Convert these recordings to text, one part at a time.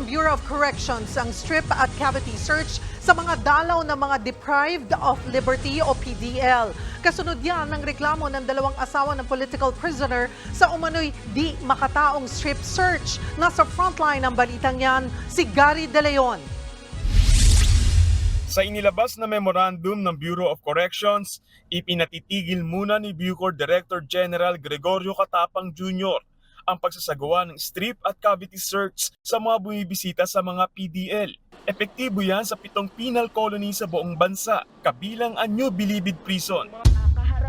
ng Bureau of Corrections ang strip at cavity search sa mga dalaw ng mga deprived of liberty o PDL. Kasunod yan ng reklamo ng dalawang asawa ng political prisoner sa umano'y di makataong strip search. Nasa frontline ng balitang yan, si Gary De Leon. Sa inilabas na memorandum ng Bureau of Corrections, ipinatitigil muna ni Bucor Director General Gregorio Katapang Jr. ang pagsasagawa ng strip at cavity search sa mga bumibisita sa mga PDL. Epektibo yan sa pitong penal colony sa buong bansa, kabilang ang New Bilibid Prison.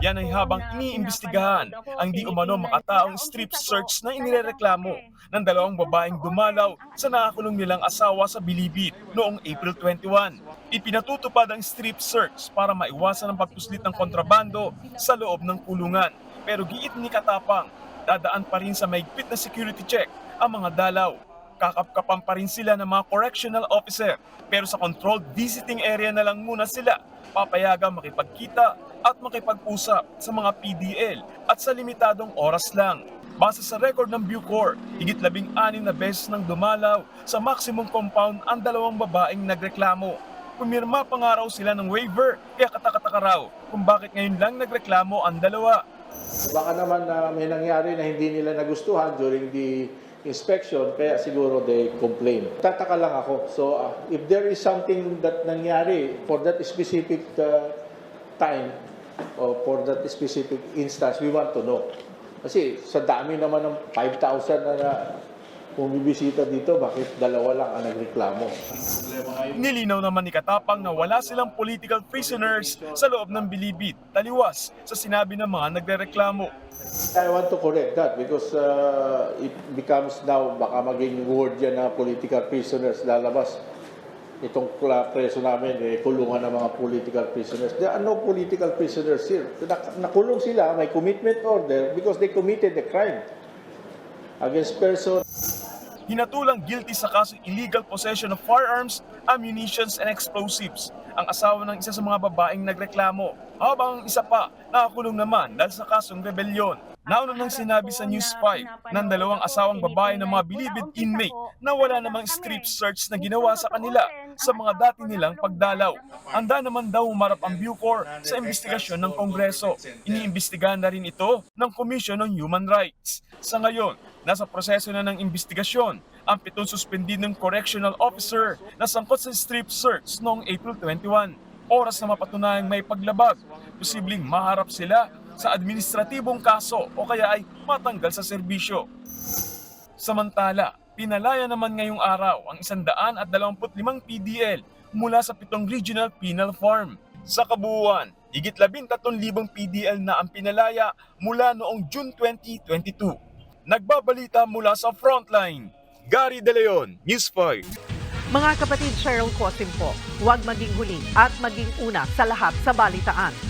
Yan ay habang iniimbestigahan ang di umano makataong strip search na inirereklamo ng dalawang babaeng dumalaw sa nakakulong nilang asawa sa Bilibid noong April 21. Ipinatutupad ang strip search para maiwasan ang pagpuslit ng kontrabando sa loob ng kulungan. Pero giit ni Katapang, dadaan pa rin sa maigpit na security check ang mga dalaw. Kakapkapan pa rin sila ng mga correctional officer pero sa controlled visiting area na lang muna sila papayagang makipagkita at makipag-usap sa mga PDL at sa limitadong oras lang. Base sa record ng Bucor, higit labing anim na beses nang dumalaw sa maximum compound ang dalawang babaeng nagreklamo. Pumirma pa nga raw sila ng waiver kaya katakataka raw kung bakit ngayon lang nagreklamo ang dalawa. Baka naman na may nangyari na hindi nila nagustuhan during the inspection, kaya siguro they complain. Tataka lang ako. So, uh, if there is something that nangyari for that specific uh, time or for that specific instance, we want to know. Kasi sa dami naman ng 5,000 na, na bumibisita dito, bakit dalawa lang ang nagreklamo? Nilinaw naman ni Katapang na wala silang political prisoners sa loob ng bilibid, taliwas sa sinabi ng mga nagrereklamo. I want to correct that because uh, it becomes now baka maging word yan na political prisoners lalabas. Itong preso namin, eh, kulungan ng mga political prisoners. There are no political prisoners here. Nak- nakulong sila, may commitment order because they committed a crime against person. Hinatulang guilty sa kaso illegal possession of firearms, ammunitions, and explosives ang asawa ng isa sa mga babaeng nagreklamo habang ang isa pa nakakulong naman dahil sa kasong rebelyon. Nauna nang sinabi sa News 5 ng dalawang asawang babae ng mga bilibid inmate na wala namang strip search na ginawa sa kanila sa mga dati nilang pagdalaw. Handa naman daw humarap ang Bucor sa investigasyon ng Kongreso. Iniimbestigahan na rin ito ng Commission on Human Rights. Sa ngayon, nasa proseso na ng investigasyon ang pitong suspendidong correctional officer na sangkot sa strip search noong April 21. Oras na mapatunayang may paglabag, posibleng maharap sila sa administratibong kaso o kaya ay matanggal sa serbisyo. Samantala, pinalaya naman ngayong araw ang 125 PDL mula sa pitong regional penal farm. Sa kabuuan, higit 13,000 PDL na ang pinalaya mula noong June 2022. Nagbabalita mula sa Frontline, Gary De Leon, News 5. Mga kapatid Cheryl Cosim po, huwag maging huli at maging una sa lahat sa balitaan.